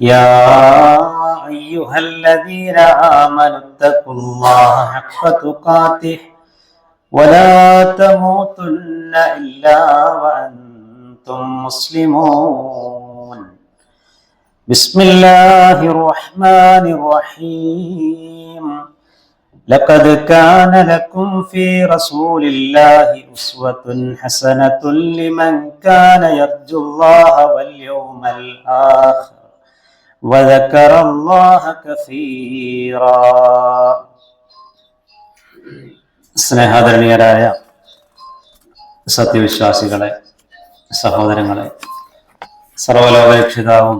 يا أيها الذين آمنوا اتقوا الله حق تقاته ولا تموتن إلا وأنتم مسلمون. بسم الله الرحمن الرحيم. لقد كان لكم في رسول الله أسوة حسنة لمن كان يرجو الله واليوم الآخر. وذكر الله كثيرا സ്നേഹാദരണീയരായ സത്യവിശ്വാസികളെ സഹോദരങ്ങളെ സർവലോകരക്ഷിതാവും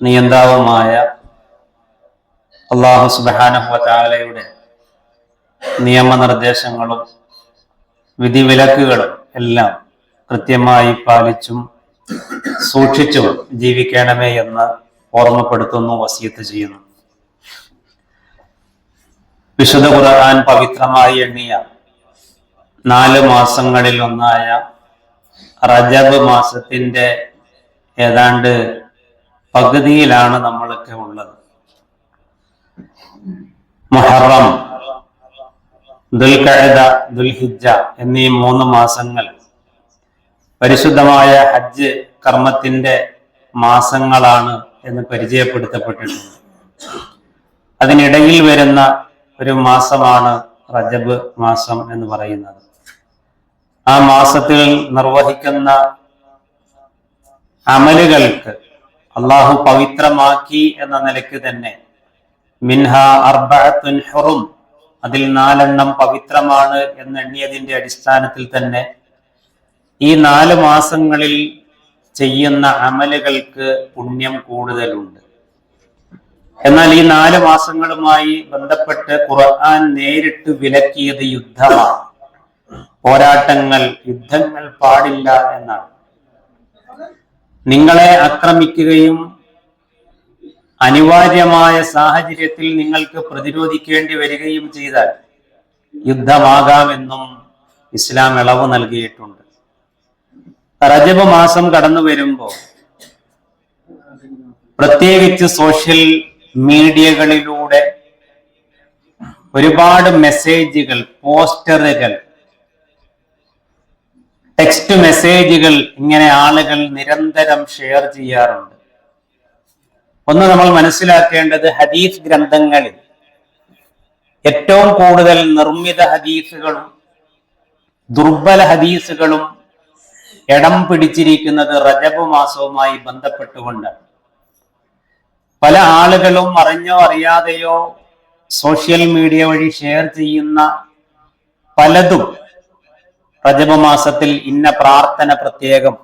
നിയന്താവുമായ അള്ളാഹു സുബാനഹുവലയുടെ നിയമനിർദ്ദേശങ്ങളും വിധിവിലക്കുകളും എല്ലാം കൃത്യമായി പാലിച്ചും സൂക്ഷിച്ചും ജീവിക്കണമേ എന്ന് ഓർമ്മപ്പെടുത്തുന്നു വസീത്ത് ചെയ്യുന്നു. വിശുദ്ധ ഖുർആൻ പവിത്രമായി എണ്ണിയ നാല് മാസങ്ങളിൽ ഒന്നായ റജബ് മാസത്തിന്റെ ഏതാണ്ട് പകുതിയിലാണ് നമ്മളൊക്കെ ഉള്ളത്. മൊഹറം ദുൽഖഅദ ദുൽഹിജ എന്നീ മൂന്ന് മാസങ്ങൾ പരിശുദ്ധമായ ഹജ്ജ് കർമ്മത്തിന്റെ മാസങ്ങളാണ് എന്ന് പരിചയപ്പെടുത്തപ്പെട്ടിട്ടുണ്ട്. അതിനിടയിൽ വരുന്ന ഒരു മാസമാണ് റജബ് മാസം എന്ന് പറയുന്നത്. ആ മാസത്തിൽ നിർവഹിക്കുന്ന അമലുകൾക്ക് അള്ളാഹു പവിത്രമാക്കി എന്ന നിലയ്ക്ക് തന്നെ മിൻഹ അർബഅത്തുൻ അതിൽ നാലെണ്ണം പവിത്രമാണ് എന്നെണ്ണിയതിന്റെ അടിസ്ഥാനത്തിൽ തന്നെ ഈ നാല് മാസങ്ങളിൽ ചെയ്യുന്ന അമലുകൾക്ക് പുണ്യം കൂടുതലുണ്ട്. എന്നാൽ ഈ നാല് മാസങ്ങളുമായി ബന്ധപ്പെട്ട് ഖുർആൻ നേരിട്ട് വിലക്കിയത് യുദ്ധമാണ്. പോരാട്ടങ്ങൾ യുദ്ധങ്ങൾ പാടില്ല എന്നാണ്. നിങ്ങളെ ആക്രമിക്കുകയും അനിവാര്യമായ സാഹചര്യത്തിൽ നിങ്ങൾക്ക് പ്രതിരോധിക്കേണ്ടി വരികയും ചെയ്താൽ യുദ്ധമാകാമെന്നും ഇസ്ലാം ഇളവ് നൽകിയിട്ടുണ്ട്. റജബ് മാസം കടന്നു വരുമ്പോൾ പ്രത്യേകിച്ച് സോഷ്യൽ മീഡിയകളിലൂടെ ഒരുപാട് മെസ്സേജുകൾ പോസ്റ്ററുകൾ ടെക്സ്റ്റ് മെസ്സേജുകൾ ഇങ്ങനെ ആളുകൾ നിരന്തരം ഷെയർ ചെയ്യാറുണ്ട്. ഒന്ന് നമ്മൾ മനസ്സിലാക്കേണ്ടത് ഹദീസ് ഗ്രന്ഥങ്ങളിൽ ഏറ്റവും കൂടുതൽ നിർമ്മിത ഹദീസുകളും ദുർബല ഹദീസുകളും ഇടം പിടിച്ചിരിക്കുന്നത് റജബ് മാസവുമായി ബന്ധപ്പെട്ടുകൊണ്ടാണ് പല ആളുകളും അറിഞ്ഞോ അറിയാതെയോ സോഷ്യൽ മീഡിയ വഴി ഷെയർ ചെയ്യുന്ന പലതും റജബ് മാസത്തിൽ ഇന്ന പ്രാർത്ഥന പ്രത്യേകം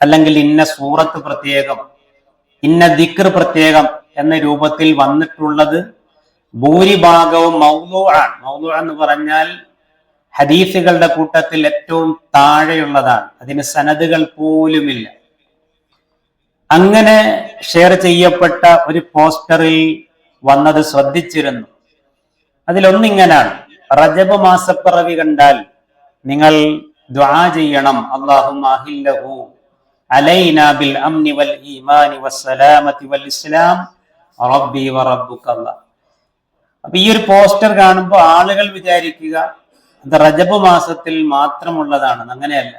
അല്ലെങ്കിൽ ഇന്ന സൂറത്ത് പ്രത്യേകം ഇന്ന ദിക്ർ പ്രത്യേകം എന്ന രൂപത്തിൽ വന്നിട്ടുള്ളത് ഭൂരിഭാഗവും മൗലു ആണ് മൗലു എന്ന് പറഞ്ഞാൽ ഹദീസുകളുടെ കൂട്ടത്തിൽ ഏറ്റവും താഴെയുള്ളതാണ്. അതിന് സനദുകൾ പോലുമില്ല. അങ്ങനെ ഷെയർ ചെയ്യപ്പെട്ട ഒരു പോസ്റ്ററിൽ വന്നത് ശ്രദ്ധിച്ചിരുന്നു. അതിലൊന്നിങ്ങനാണ്. റജബ് മാസപ്പിറവി കണ്ടാൽ നിങ്ങൾ ദ്വാ ചെയ്യണം. അള്ളാഹും അഹില്ലഹു അലൈന ബിൽ അംനി വൽ ഈമാനി വസ്സലാമത്തി വൽ ഇസ്ലാം റബ്ബി വറബ്ബുക്കല്ല അപ്പൊ ഈ ഒരു പോസ്റ്റർ കാണുമ്പോൾ ആളുകൾ വിചാരിക്കുക അത് റജബ് മാസത്തിൽ മാത്രമുള്ളതാണ് അങ്ങനെയല്ല.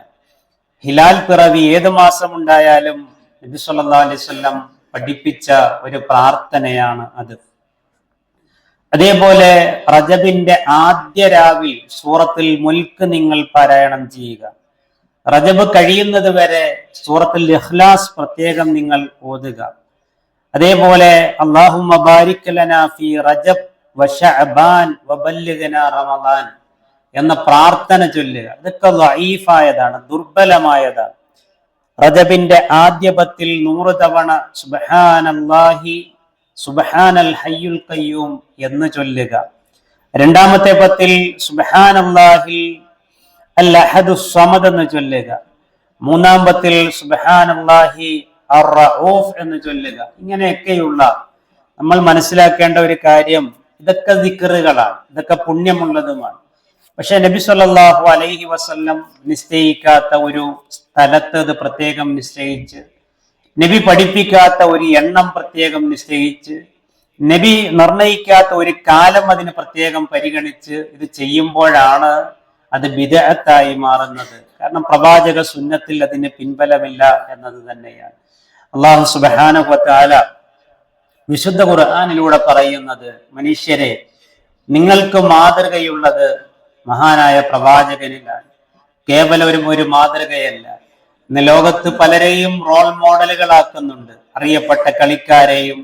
ഹിലാൽ പിറവി ഏത് മാസം ഉണ്ടായാലും നബി സല്ലല്ലാഹു അലൈഹി വസല്ലം പഠിപ്പിച്ച ഒരു പ്രാർത്ഥനയാണ് അത്. അതേപോലെ റജബിന്റെ ആദ്യ രാവിൽ സൂറത്തിൽ മുൽക്ക് നിങ്ങൾ പാരായണം ചെയ്യുക. റജബ് കഴിയുന്നത് വരെ സൂറത്തിൽ ഇഖ്ലാസ് പ്രത്യേകം നിങ്ങൾ ഓതുക. അതേപോലെ അള്ളാഹു ഫി റജബ് വശഅബാൻ വബല്ലിഗ്ന റമദാൻ എന്ന പ്രാർത്ഥന ചൊല്ലുക. ഇതൊക്കെ വൈഫായതാണ് ദുർബലമായതാണ്. റജബിന്റെ ആദ്യ പത്തിൽ നൂറ് തവണ സുബ്ഹാനല്ലാഹി സുബ്ഹാനൽ ഹയ്യുൽ ഖയ്യൂം എന്ന് ചൊല്ലുക. രണ്ടാമത്തെ പത്തിൽ സുബ്ഹാനല്ലാഹി അൽ സമദ് എന്ന് ചൊല്ലുക. മൂന്നാം പത്തിൽ സുബ്ഹാനല്ലാഹി അർ റഊഫ് എന്ന് ചൊല്ലുക. ഇങ്ങനെയൊക്കെയുള്ള നമ്മൾ മനസ്സിലാക്കേണ്ട ഒരു കാര്യം ഇതൊക്കെ ദിക്കറുകളാണ് ഇതൊക്കെ പുണ്യമുള്ളതുമാണ്. പക്ഷെ നബി സല്ലാഹു അലൈഹി വസ്ല്ലം നിശ്ചയിക്കാത്ത ഒരു സ്ഥലത്ത് അത് പ്രത്യേകം നിശ്ചയിച്ച് നബി പഠിപ്പിക്കാത്ത ഒരു എണ്ണം പ്രത്യേകം നിശ്ചയിച്ച് നബി നിർണയിക്കാത്ത ഒരു കാലം അതിന് പ്രത്യേകം പരിഗണിച്ച് ഇത് ചെയ്യുമ്പോഴാണ് അത് വിദഗത്തായി മാറുന്നത്. കാരണം പ്രവാചക സുന്നത്തിൽ അതിന് പിൻബലമില്ല എന്നത് തന്നെയാണ്. അള്ളാഹു സുബാനുഹത്താല വിശുദ്ധ ഖുർആാനിലൂടെ പറയുന്നത് മനുഷ്യരെ നിങ്ങൾക്ക് മാതൃകയുള്ളത് മഹാനായ പ്രവാചകനിലാണ് കേവലം ഒരു ഒരു മാതൃകയല്ല. ഇന്ന് ലോകത്ത് പലരെയും റോൾ മോഡലുകളാക്കുന്നുണ്ട് അറിയപ്പെട്ട കളിക്കാരെയും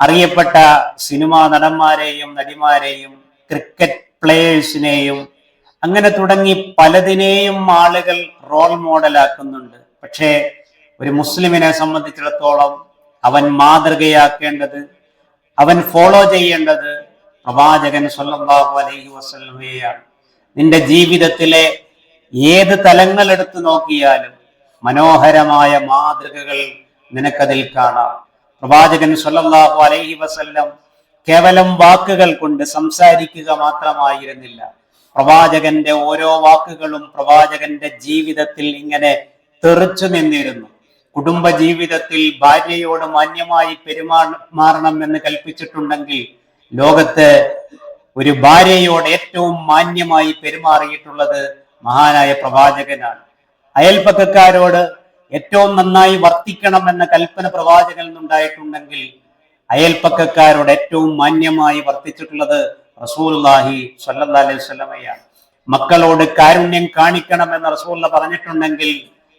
അറിയപ്പെട്ട സിനിമാ നടന്മാരെയും നടിമാരെയും ക്രിക്കറ്റ് പ്ലേയേഴ്സിനെയും അങ്ങനെ തുടങ്ങി പലതിനെയും ആളുകൾ റോൾ മോഡലാക്കുന്നുണ്ട് പക്ഷേ ഒരു മുസ്ലിമിനെ സംബന്ധിച്ചിടത്തോളം അവൻ മാതൃകയാക്കേണ്ടത് അവൻ ഫോളോ ചെയ്യേണ്ടത് പ്രവാചകൻ സൊല്ലാഹു അലൈഹി വസല്ലമയാണ് നിന്റെ ജീവിതത്തിലെ ഏത് തലങ്ങൾ എടുത്തു നോക്കിയാലും മനോഹരമായ മാതൃകകൾ നിനക്കതിൽ കാണാം. പ്രവാചകൻ സല്ലല്ലാഹു അലൈഹി വസല്ലം കേവലം വാക്കുകൾ കൊണ്ട് സംസാരിക്കുക മാത്രമായിരുന്നില്ല. പ്രവാചകന്റെ ഓരോ വാക്കുകളും പ്രവാചകന്റെ ജീവിതത്തിൽ ഇങ്ങനെ തെറിച്ചു നിന്നിരുന്നു. കുടുംബ ജീവിതത്തിൽ ഭാര്യയോട് മാന്യമായി പെരുമാറണം എന്ന് കൽപ്പിച്ചിട്ടുണ്ടെങ്കിൽ ലോകത്ത് ഒരു ഭാര്യയോട് ഏറ്റവും മാന്യമായി പെരുമാറിയിട്ടുള്ളത് മഹാനായ പ്രവാചകനാണ്. അയൽപ്പക്കക്കാരോട് ഏറ്റവും നന്നായി വർത്തിക്കണം എന്ന കൽപ്പന പ്രവാചകൻ ഉണ്ടായിട്ടുണ്ടെങ്കിൽ അയൽപ്പക്കക്കാരോട് ഏറ്റവും മാന്യമായി വർത്തിച്ചിട്ടുള്ളത് റസൂൽഹി സല്ലാ അലൈഹി സ്വലമയാണ് മക്കളോട് കാരുണ്യം കാണിക്കണം എന്ന് റസൂല്ല പറഞ്ഞിട്ടുണ്ടെങ്കിൽ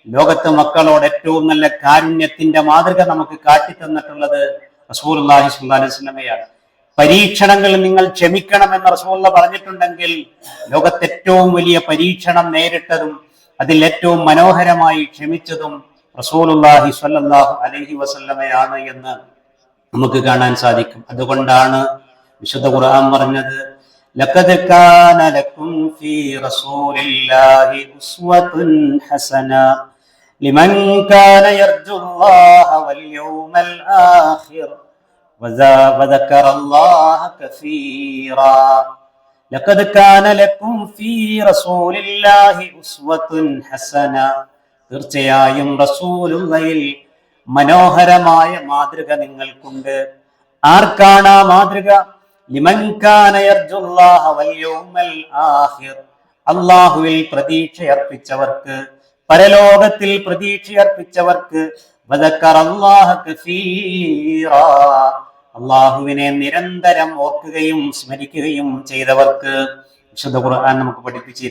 ലോകത്ത് മക്കളോട് ഏറ്റവും നല്ല കാരുണ്യത്തിന്റെ മാതൃക നമുക്ക് കാട്ടിത്തന്നിട്ടുള്ളത് റസൂൽ അള്ളാഹി സുല്ലാ അലൈഹി സ്വലമയാണ് പരീക്ഷണങ്ങൾ നിങ്ങൾ ക്ഷമിക്കണം എന്ന് റസൂല്ല പറഞ്ഞിട്ടുണ്ടെങ്കിൽ ലോകത്തെ ഏറ്റവും വലിയ പരീക്ഷണം നേരിട്ടതും അതിൽ ഏറ്റവും മനോഹരമായി ക്ഷമിച്ചതും റസൂലുല്ലാഹി സ്വല്ലല്ലാഹു അലൈഹി വസല്ലമയാണ് എന്ന് നമുക്ക് കാണാൻ സാധിക്കും. അതുകൊണ്ടാണ് വിശുദ്ധ ഖുർആൻ പറഞ്ഞത് ലഖദ് കാന ലക്കും ഫീ റസൂലില്ലാഹി ഉസ്വത്തുൻ ഹസന ലിമൻ കാന യർജുല്ലാഹ വൽ യൗമൽ ആഖിർ. وذكر الله كثيرا لقد كان لكم في رسول الله أسوة حسنة തീർച്ചയായും റസൂലുള്ളയിൽ മനോഹരമായ മാതൃക നിങ്ങൾക്കുണ്ട് ആർക്കാണ് ആ മാതൃക അള്ളാഹുവിൽ പ്രതീക്ഷയർപ്പിച്ചവർക്ക് പരലോകത്തിൽ പ്രതീക്ഷയർപ്പിച്ചവർക്ക് അള്ളാഹുവിനെ നിരന്തരം ഓർക്കുകയും സ്മരിക്കുകയും ചെയ്തവർക്ക് വിശുദ്ധ ഖുർആൻ നമുക്ക് പഠിപ്പിച്ചു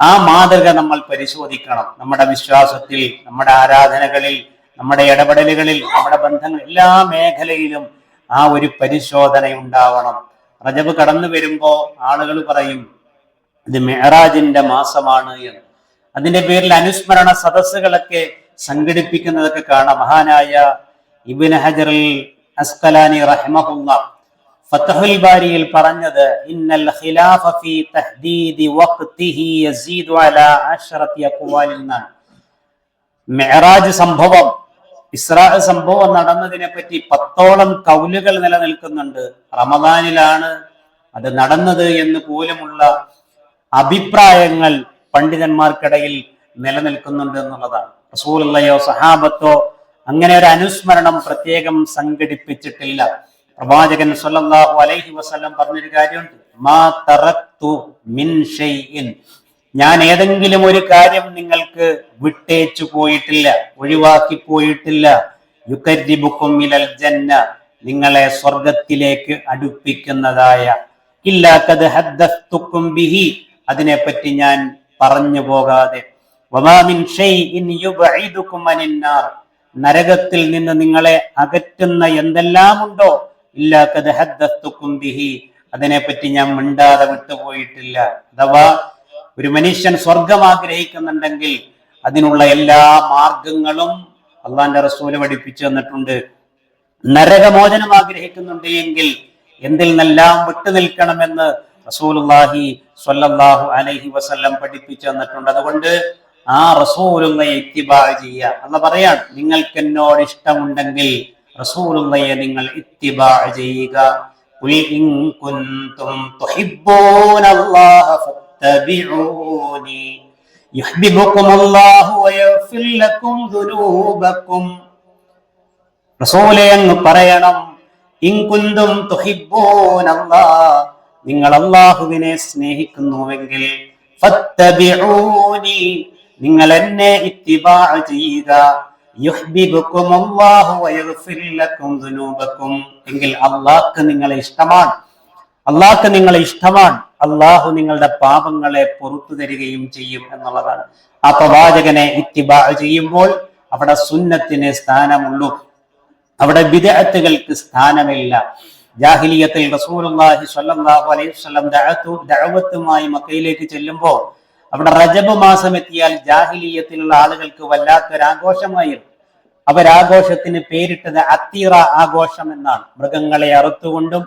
ആ മാതൃക നമ്മൾ പരിശോധിക്കണം. നമ്മുടെ വിശ്വാസത്തിൽ നമ്മുടെ ആരാധനകളിൽ നമ്മുടെ ഇടപെടലുകളിൽ നമ്മുടെ ബന്ധങ്ങൾ എല്ലാ മേഖലയിലും ആ ഒരു പരിശോധന ഉണ്ടാവണം റജബ് കടന്നു വരുമ്പോ ആളുകൾ പറയും ഇത് മെഹറാജിന്റെ മാസമാണ് എന്ന്. അതിന്റെ പേരിൽ അനുസ്മരണ സദസ്സുകളൊക്കെ സംഘടിപ്പിക്കുന്നതൊക്കെ കാണാം. മഹാനായ ഇബിൻ ഹജർ അസ്കലാനി റഹ്മഹുല്ല. ഫതഹുൽ ബാരിയിൽ പറഞ്ഞത് ഇന്നൽ ഖിലാഫ ഫീ തഹ്ദീദി വഖ്തിഹി യസീദു അലാ അശ്റത്തി അഖ്വാലിൽ എന്നാണ് മിഅ്റാജ് സംഭവം ഇസ്രാ സംഭവം നടന്നതിനെ പറ്റി പത്തോളം കൗലുകൾ നിലനിൽക്കുന്നുണ്ട്. റമദാനിലാണ് അത് നടന്നത് എന്ന് പോലുമുള്ള അഭിപ്രായങ്ങൾ പണ്ഡിതന്മാർക്കിടയിൽ നിലനിൽക്കുന്നുണ്ട് എന്നുള്ളതാണ്. റസൂലുള്ളയോ സഹാബത്തോ അങ്ങനെ ഒരു അനുസ്മരണം പ്രത്യേകം സംഘടിപ്പിച്ചിട്ടില്ല. പ്രവാചകൻ സല്ലല്ലാഹു അലൈഹി വസല്ലം പറഞ്ഞൊരു കാര്യമുണ്ട്. മാ തറക്തു മിൻ ഷൈഇൻ. ഞാൻ ഏതെങ്കിലും ഒരു കാര്യം നിങ്ങൾക്ക് വിട്ടേച്ചു പോയിട്ടില്ല ഒഴിവാക്കി പോയിട്ടില്ല. യുക്കരിബുക്കും ജന്ന. നിങ്ങളെ സ്വർഗത്തിലേക്ക് അടുപ്പിക്കുന്നതായ. ഇല്ലാത്തത് ഹദ്ദസ്തുക്കും ബിഹി. അതിനെപ്പറ്റി ഞാൻ പറഞ്ഞു പോകാതെ. വമാമിൻ ഷൈഇൻ യുബഇദുക്കും അനിന്നാർ. നരകത്തിൽ നിന്ന് നിങ്ങളെ അകറ്റുന്ന എന്തെല്ലാമുണ്ടോ ഇല്ലാത്തത് ഹദ്ദസ്തുക്കും ബിഹി. അതിനെപ്പറ്റി ഞാൻ മിണ്ടാതെ വിട്ടുപോയിട്ടില്ല. അഥവാ ഒരു മനുഷ്യൻ സ്വർഗം ആഗ്രഹിക്കുന്നുണ്ടെങ്കിൽ അതിനുള്ള എല്ലാ മാർഗങ്ങളും അള്ളാന്റെ റസൂൽ പഠിപ്പിച്ചു തന്നിട്ടുണ്ട്. നരകമോചനം ആഗ്രഹിക്കുന്നുണ്ട് എങ്കിൽ എന്തിൽ നിന്നെല്ലാം വിട്ടു നിൽക്കണമെന്ന് റസൂലുള്ളാഹി സ്വല്ലല്ലാഹു അലൈഹി വസല്ലം പഠിപ്പിച്ചു തന്നിട്ടുണ്ട്. അതുകൊണ്ട് ആ റസൂലുള്ളയെ ഇത്തിബാ ചെയ്യുക അല്ല പറയാണ്. നിങ്ങൾക്ക് എന്നോട് ഇഷ്ടമുണ്ടെങ്കിൽ റസൂലുള്ളയെ നിങ്ങൾ ഇത്തിബാ ചെയ്യുക. അങ്ങ് പറയണം. നിങ്ങൾ അള്ളാഹുവിനെ സ്നേഹിക്കുന്നുവെങ്കിൽ നിങ്ങൾ എന്നെ ഇത്തിബാ ചെയ്യുക എങ്കിൽ അള്ളാഹ്ക്ക് നിങ്ങളെ ഇഷ്ടമാണ്. അള്ളാഹ്ക്ക് നിങ്ങളെ ഇഷ്ടമാണ്. അള്ളാഹു നിങ്ങളുടെ പാപങ്ങളെ പുറത്തു തരികയും ചെയ്യും എന്നുള്ളതാണ്. ആ പ്രവാചകനെ ഇത്തിബാ ചെയ്യുമ്പോൾ അവിടെ സുന്നത്തിന് സ്ഥാനമുള്ളൂ. അവിടെ വിദഗ്ധകൾക്ക് സ്ഥാനമില്ല. ജാഹിലിയത്തിൽ റസൂലുള്ളാഹി സ്വല്ലല്ലാഹു അലൈഹി വസല്ലം ദഅത്തു ദഅവത്തുമായി മക്കയിലേക്ക് ചെല്ലുമ്പോൾ അവിടെ റജബ് മാസം എത്തിയാൽ ജാഹിലീയത്തിലുള്ള ആളുകൾക്ക് വല്ലാത്തൊരാഘോഷമായിരുന്നു അവരാഘോഷത്തിന് പേരിട്ടത് അത്തീറ ആഘോഷം എന്നാണ്. മൃഗങ്ങളെ അറുത്തുകൊണ്ടും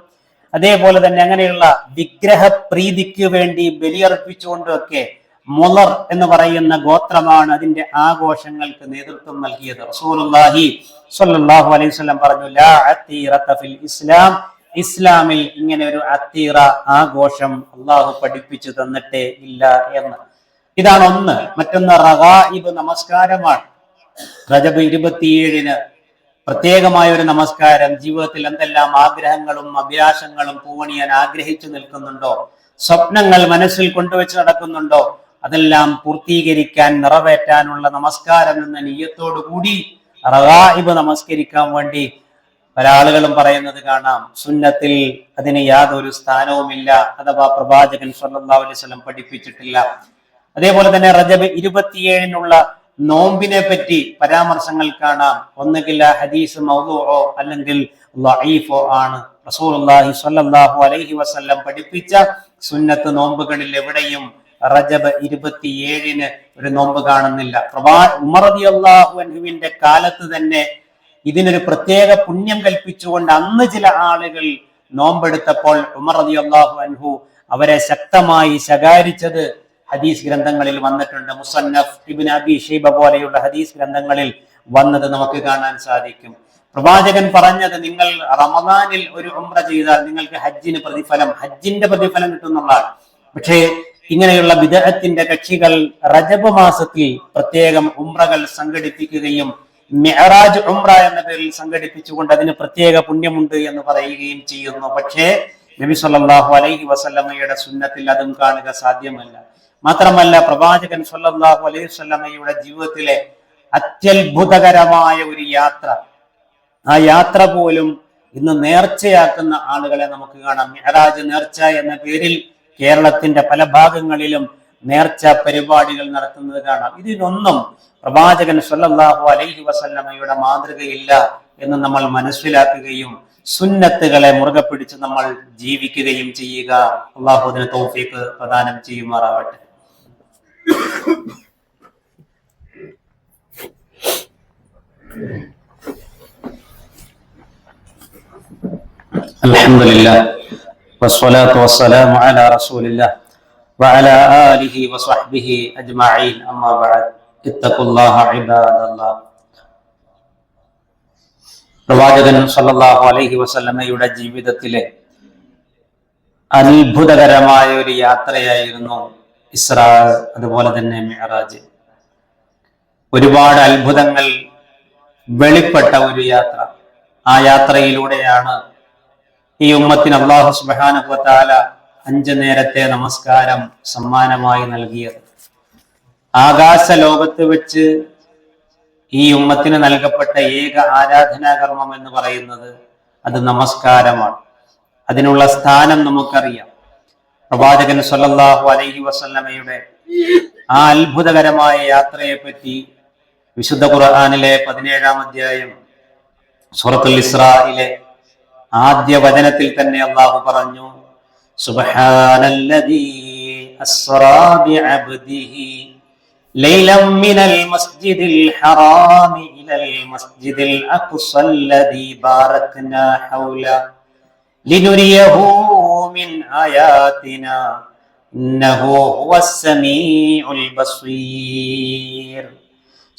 അതേപോലെ തന്നെ അങ്ങനെയുള്ള വിഗ്രഹ പ്രീതിക്ക് വേണ്ടി ബലിയർപ്പിച്ചുകൊണ്ടും ഒക്കെ മുളർ എന്ന് പറയുന്ന ഗോത്രമാണ് അതിന്റെ ആഘോഷങ്ങൾക്ക് നേതൃത്വം നൽകിയത്. സ്വല്ലല്ലാഹു അലൈഹി വസല്ലം പറഞ്ഞു ലാ ഫിൽ ഇസ്ലാം. ഇസ്ലാമിൽ ഇങ്ങനെ ഒരു അത്തീറ ആഘോഷം അള്ളാഹു പഠിപ്പിച്ചു തന്നിട്ടേ ഇല്ല എന്ന്. ഇതാണ് ഒന്ന്. മറ്റൊന്ന് റഗായിബ് നമസ്കാരമാണ്. റജബ് ഇരുപത്തിയേഴിന് പ്രത്യേകമായ ഒരു നമസ്കാരം. ജീവിതത്തിൽ എന്തെല്ലാം ആഗ്രഹങ്ങളും അഭിലാഷങ്ങളും പൂവണിയാൻ ആഗ്രഹിച്ചു നിൽക്കുന്നുണ്ടോ? സ്വപ്നങ്ങൾ മനസ്സിൽ കൊണ്ടുവച്ച് നടക്കുന്നുണ്ടോ? അതെല്ലാം പൂർത്തീകരിക്കാൻ നിറവേറ്റാനുള്ള നമസ്കാരം എന്ന നീയത്തോടു കൂടി റഗായിബ് നമസ്കരിക്കാൻ വേണ്ടി പല ആളുകളും പറയുന്നത് കാണാം. സുന്നത്തിൽ അതിന് യാതൊരു സ്ഥാനവുമില്ല. അഥവാ പ്രവാചകൻ സല്ലല്ലാഹു അലൈഹി വസല്ലം പഠിപ്പിച്ചിട്ടില്ല. അതേപോലെ തന്നെ റജബ് ഇരുപത്തിയേഴിനുള്ള നോമ്പിനെ പറ്റി പരാമർശങ്ങൾ കാണാം. ഒന്നുകിൽ ഹദീസ് മൗദൂഹോ അല്ലെങ്കിൽ ലൈഫോ ആണ്. റസൂലുള്ളാഹി സ്വല്ലല്ലാഹു അലൈഹി വസല്ലം പഠിപ്പിച്ച സുന്നത്ത് നോമ്പുകളിൽ എവിടെയും റജബ് ഇരുപത്തിയേഴിന് ഒരു നോമ്പ് കാണുന്നില്ല. ഉമർ അള്ളാഹു അൻഹുവിന്റെ കാലത്ത് തന്നെ ഇതിനൊരു പ്രത്യേക പുണ്യം കൽപ്പിച്ചുകൊണ്ട് അന്ന് ചില ആളുകൾ നോമ്പെടുത്തപ്പോൾ ഉമർ അള്ളാഹു അൻഹു അവരെ ശക്തമായി ശകാരിച്ചത് ഹദീസ് ഗ്രന്ഥങ്ങളിൽ വന്നിട്ടുണ്ട്. മുസന്നഫ് ഇബിൻ അബി ഷൈബ പോലെയുള്ള ഹദീസ് ഗ്രന്ഥങ്ങളിൽ വന്നത് നമുക്ക് കാണാൻ സാധിക്കും. പ്രവാചകൻ പറഞ്ഞത് നിങ്ങൾ റമദാനിൽ ഒരു ഉംറ ചെയ്താൽ നിങ്ങൾക്ക് ഹജ്ജിന് പ്രതിഫലം ഹജ്ജിന്റെ പ്രതിഫലം കിട്ടുന്നുള്ളതാണ് പക്ഷേ ഇങ്ങനെയുള്ള വിദേഹത്തിന്റെ കക്ഷികൾ റജബ് മാസത്തിൽ പ്രത്യേകം ഉംറകൾ സംഘടിപ്പിക്കുകയും മെഹറാജ് ഉംറ എന്ന പേരിൽ സംഘടിപ്പിച്ചുകൊണ്ട് അതിന് പ്രത്യേക പുണ്യമുണ്ട് എന്ന് പറയുകയും ചെയ്യുന്നു. പക്ഷേ നബി സല്ലല്ലാഹു അലൈഹി വസല്ലമയുടെ സുന്നത്തിൽ അതും കാണുക സാധ്യമല്ല. മാത്രമല്ല പ്രവാചകൻ സല്ലല്ലാഹു അലൈഹി വസല്ലമയുടെ ജീവിതത്തിലെ അത്യത്ഭുതകരമായ ഒരു യാത്ര. ആ യാത്ര പോലും ഇന്ന് നേർച്ചയാക്കുന്ന ആളുകളെ നമുക്ക് കാണാം. മെഹറാജ് നേർച്ച എന്ന പേരിൽ കേരളത്തിന്റെ പല ഭാഗങ്ങളിലും നേർച്ച പരിപാടികൾ നടത്തുന്നത് കാണാം. ഇതിനൊന്നും പ്രവാചകൻ സല്ലല്ലാഹു അലൈഹി വസല്ലമയുടെ മാതൃകയില്ല എന്ന് നമ്മൾ മനസ്സിലാക്കുകയും സുന്നത്തുകളെ മുറുകെ പിടിച്ച് നമ്മൾ ജീവിക്കുകയും ചെയ്യുക. അള്ളാഹുദിന് തൗഫീഖ് പ്രദാനം ചെയ്യുമാറാവട്ടെ. الحمد لله والصلاة والسلام على رسول الله وعلى آله وصحبه أجمعين أما بعد اتقوا الله عباد الله പ്രവാചകൻ സല്ലല്ലാഹു അലൈഹി വസല്ലമയുടെ ജീവിതത്തിലെ അത്ഭുതകരമായ ഒരു യാത്രയായിരുന്നു ഇസ്രാ അതുപോലെ തന്നെ മിഹറാജ്. ഒരുപാട് അത്ഭുതങ്ങൾ വെളിപ്പെട്ട ഒരു യാത്ര. ആ യാത്രയിലൂടെയാണ് ഈ ഉമ്മത്തിന് അള്ളാഹു സുബാനുഭവത്താല അഞ്ചു നേരത്തെ നമസ്കാരം സമ്മാനമായി നൽകിയത്. ആകാശ ലോകത്ത് വെച്ച് ഈ ഉമ്മത്തിന് നൽകപ്പെട്ട ഏക ആരാധനാകർമ്മം എന്ന് പറയുന്നത് അത് നമസ്കാരമാണ്. അതിനുള്ള സ്ഥാനം നമുക്കറിയാം. പ്രവാചകൻ സല്ലല്ലാഹു അലൈഹി വസല്ലമയുടെ ആ അത്ഭുതകരമായ യാത്രയെ പറ്റി വിശുദ്ധ ഖുർആനിലെ പതിനേഴാം അധ്യായം സൂറത്തുൽ ഇസ്രായിലെ ആദ്യ വചനത്തിൽ തന്നെ അള്ളാഹു പറഞ്ഞു സുബ്ഹാനല്ലദീ മിനൽ മസ്ജിദിൽ മസ്ജിദിൽ അഖ്സല്ലദീ ഹൗല മിൻ إنه هو السميع البصير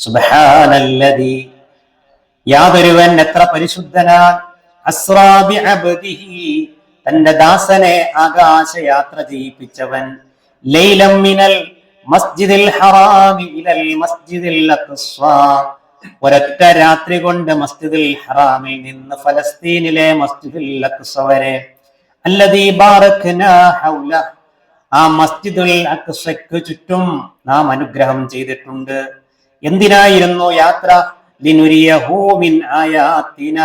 سبحان സുബ്ഹാനല്ലദീ. യാതൊരുവൻ എത്ര പരിശുദ്ധനാൻ അസ്രാബി അബ്ദിഹി തന്റെ ദാസനെ ആകാശയാത്ര ചെയ്യിപ്പിച്ചവൻ ലൈലം മിനൽ മസ്ജിദിൽ ഹറാമി ഇലൽ മസ്ജിദിൽ അഖ്സ ഒരൊറ്റ രാത്രി കൊണ്ട് മസ്ജിദിൽ ഹറാമിൽ നിന്ന് ഫലസ്തീനിലെ മസ്ജിദിൽ അഖ്സ വരെ ആ മസ്ജിദുൽ അക്സയ്ക്ക് ചുറ്റും നാം അനുഗ്രഹം ചെയ്തിട്ടുണ്ട്. എന്തിനായിരുന്നു യാത്ര? ലിനുരിയഹു മിൻ ആയാത്തിന.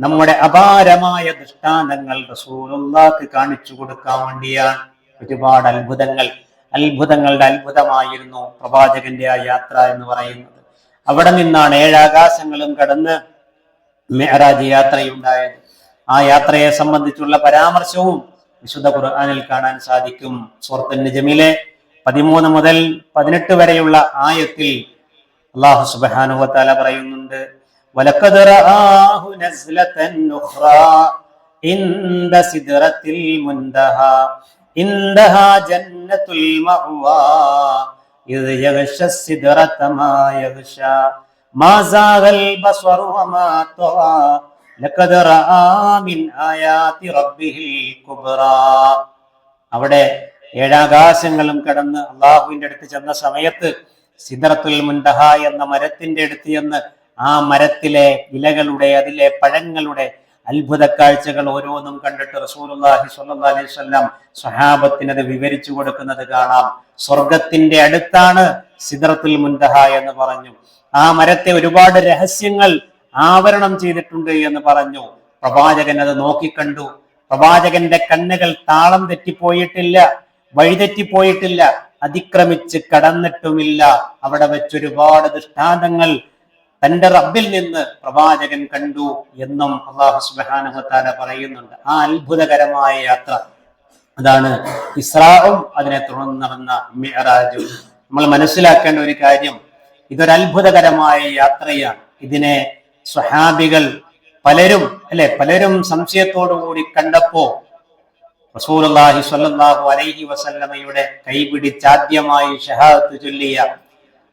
നമ്മുടെ അപാരമായ ദൃഷ്ടാന്തങ്ങൾ റസൂലുള്ളാക്ക് കാണിച്ചു കൊടുക്കാൻ വേണ്ടിയാണ്. ഒരുപാട് അത്ഭുതങ്ങൾ അത്ഭുതങ്ങളുടെ അത്ഭുതമായിരുന്നു പ്രവാചകന്റെ ആ യാത്ര എന്ന് പറയുന്നത്. അവിടെ നിന്നാണ് ഏഴാകാശങ്ങളും കടന്ന് മെഹറാജ് യാത്രയുണ്ടായത്. ആ യാത്രയെ സംബന്ധിച്ചുള്ള പരാമർശവും വിശുദ്ധ ഖുർആാനിൽ കാണാൻ സാധിക്കും. സൂറത്തുൽ നിജമിലെ പതിമൂന്ന് മുതൽ പതിനെട്ട് വരെയുള്ള ആയത്തിൽ അള്ളാഹു സുബ്ഹാനഹു വതആല പറയുന്നുണ്ട് ലഖദ് മിൻ ആയാതി റബ്ബിഹിൽ കുബ്റാ. അവിടെ ഏഴാകാശങ്ങളും കടന്ന് അള്ളാഹുവിന്റെ അടുത്ത് ചെന്ന സമയത്ത് സിദറത്തുൽ മുൻതഹ എന്ന മരത്തിന്റെ അടുത്ത് ചെന്ന് ആ മരത്തിലെ ഇലകളുടെ അതിലെ പഴങ്ങളുടെ അത്ഭുത കാഴ്ചകൾ ഓരോന്നും കണ്ടിട്ട് റസൂലുള്ളാഹി സ്വല്ലല്ലാഹി അലൈഹി വസല്ലം സ്വഹാബത്തിന് അത് വിവരിച്ചു കൊടുക്കുന്നത് കാണാം. സ്വർഗത്തിന്റെ അടുത്താണ് സിദറത്തുൽ മുൻതഹ എന്ന് പറഞ്ഞു. ആ മരത്തെ ഒരുപാട് രഹസ്യങ്ങൾ ആവരണം ചെയ്തിട്ടുണ്ട് എന്ന് പറഞ്ഞു. പ്രവാചകൻ അത് നോക്കിക്കണ്ടു. പ്രവാചകന്റെ കണ്ണുകൾ താളം തെറ്റിപ്പോയിട്ടില്ല വഴിതെറ്റിപ്പോയിട്ടില്ല അതിക്രമിച്ച് കടന്നിട്ടുമില്ല. അവിടെ വെച്ചൊരുപാട് ദൃഷ്ടാന്തങ്ങൾ തന്റെ റബ്ബിൽ നിന്ന് പ്രവാചകൻ കണ്ടു എന്നും അള്ളാഹു സുബാനുഹത്താല പറയുന്നുണ്ട്. ആ അത്ഭുതകരമായ യാത്ര. അതാണ് ഇസ്രാവും അതിനെ തുടർന്ന് നടന്ന മിഹറാജും നമ്മൾ മനസ്സിലാക്കേണ്ട ഒരു കാര്യം ഇതൊരു അത്ഭുതകരമായ യാത്രയാണ്. ഇതിനെ സ്വഹാബികൾ പലരും അല്ലെ പലരും സംശയത്തോടു കൂടി കണ്ടപ്പോ റസൂലുള്ളാഹി സ്വല്ലല്ലാഹു അലൈഹി വസല്ലമയുടെ കൈപിടിച്ചാദ്യമായി ഷഹാദത്ത് ചൊല്ലിയ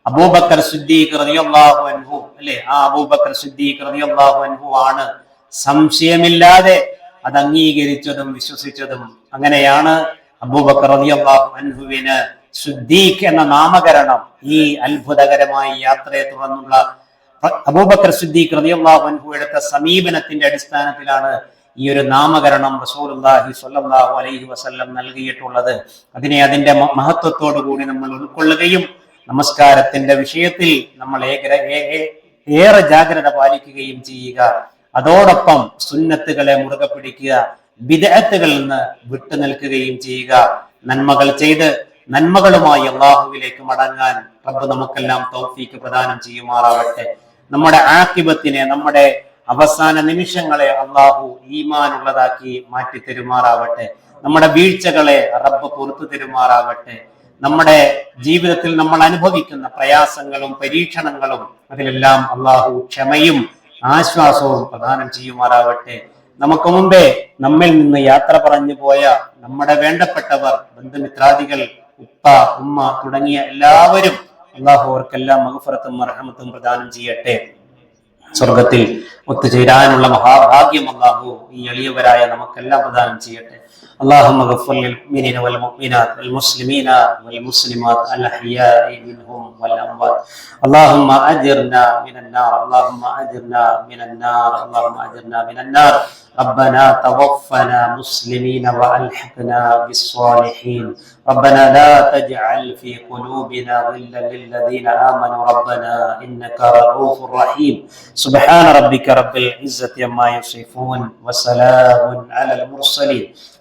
അബൂബക്കർ സിദ്ദീഖ് റളിയല്ലാഹു അൻഹു അല്ലെ ആ അബൂബക്കർ സിദ്ദീഖ് റളിയല്ലാഹു അൻഹു ആണ് സംശയമില്ലാതെ അത് അംഗീകരിച്ചതും വിശ്വസിച്ചതും. അങ്ങനെയാണ് അബൂബക്കർ റളിയല്ലാഹു അൻഹുവിന് സിദ്ദീഖ് എന്ന നാമകരണം ഈ അത്ഭുതകരമായ യാത്രയെ തുടർന്നുള്ള അബൂബക്കർ സിദ്ദീഖ് എടുത്ത സമീപനത്തിന്റെ അടിസ്ഥാനത്തിലാണ് ഈ ഒരു നാമകരണം റസൂലുള്ളാഹി സ്വല്ലല്ലാഹു അലൈഹി വസല്ലം നൽകിയിട്ടുള്ളത്. അതിനെ അതിന്റെ മഹത്വത്തോടു കൂടി നമ്മൾ ഉൾക്കൊള്ളുകയും നമസ്കാരത്തിന്റെ വിഷയത്തിൽ നമ്മൾ ഏറെ ജാഗ്രത പാലിക്കുകയും ചെയ്യുക. അതോടൊപ്പം സുന്നത്തുകളെ മുറുകെ പിടിക്കുക വിദഗ്ധകളിൽ നിന്ന് വിട്ടു നിൽക്കുകയും ചെയ്യുക. നന്മകൾ ചെയ്ത് നന്മകളുമായി അള്ളാഹുവിലേക്ക് മടങ്ങാൻ റബ്ബ് നമുക്കെല്ലാം തൗഫീക്ക് പ്രദാനം ചെയ്യുമാറാവട്ടെ നമ്മുടെ ആക്കിബത്തിനെ നമ്മുടെ അവസാന നിമിഷങ്ങളെ അള്ളാഹു ഈമാനുള്ളതാക്കി മാറ്റി തെരുമാറാവട്ടെ. നമ്മുടെ വീഴ്ചകളെ റബ്ബ് പുറത്തു തെരുമാറാവട്ടെ. നമ്മുടെ ജീവിതത്തിൽ നമ്മൾ അനുഭവിക്കുന്ന പ്രയാസങ്ങളും പരീക്ഷണങ്ങളും അതിലെല്ലാം അള്ളാഹു ക്ഷമയും ആശ്വാസവും പ്രദാനം ചെയ്യുമാറാവട്ടെ. നമുക്ക് മുമ്പേ നമ്മിൽ നിന്ന് യാത്ര പറഞ്ഞു പോയ നമ്മുടെ വേണ്ടപ്പെട്ടവർ ബന്ധുമിത്രാദികൾ ഉപ്പ ഉമ്മ തുടങ്ങിയ എല്ലാവരും അള്ളാഹു അവർക്കെല്ലാം മഹഫറത്തും മർഹമത്തും പ്രദാനം ചെയ്യട്ടെ. സ്വർഗത്തിൽ ഒത്തുചേരാനുള്ള മഹാഭാഗ്യം അള്ളാഹു ഈ എളിയവരായ നമുക്കെല്ലാം പ്രദാനം ചെയ്യട്ടെ. اللهم اغفر للمؤمنين والمؤمنات والمسلمين والمسلمات الأحياء منهم والأموات. اللهم أجرنا من النار اللهم أجرنا من النار اللهم أجرنا من النار. ربنا توفنا مسلمين وألحقنا بالصالحين. ربنا لا تجعل في قلوبنا غلا للذين آمنوا. ربنا إنك رؤوف رحيم. سبحان ربك رب العزة عما يصفون وسلام على المرسلين.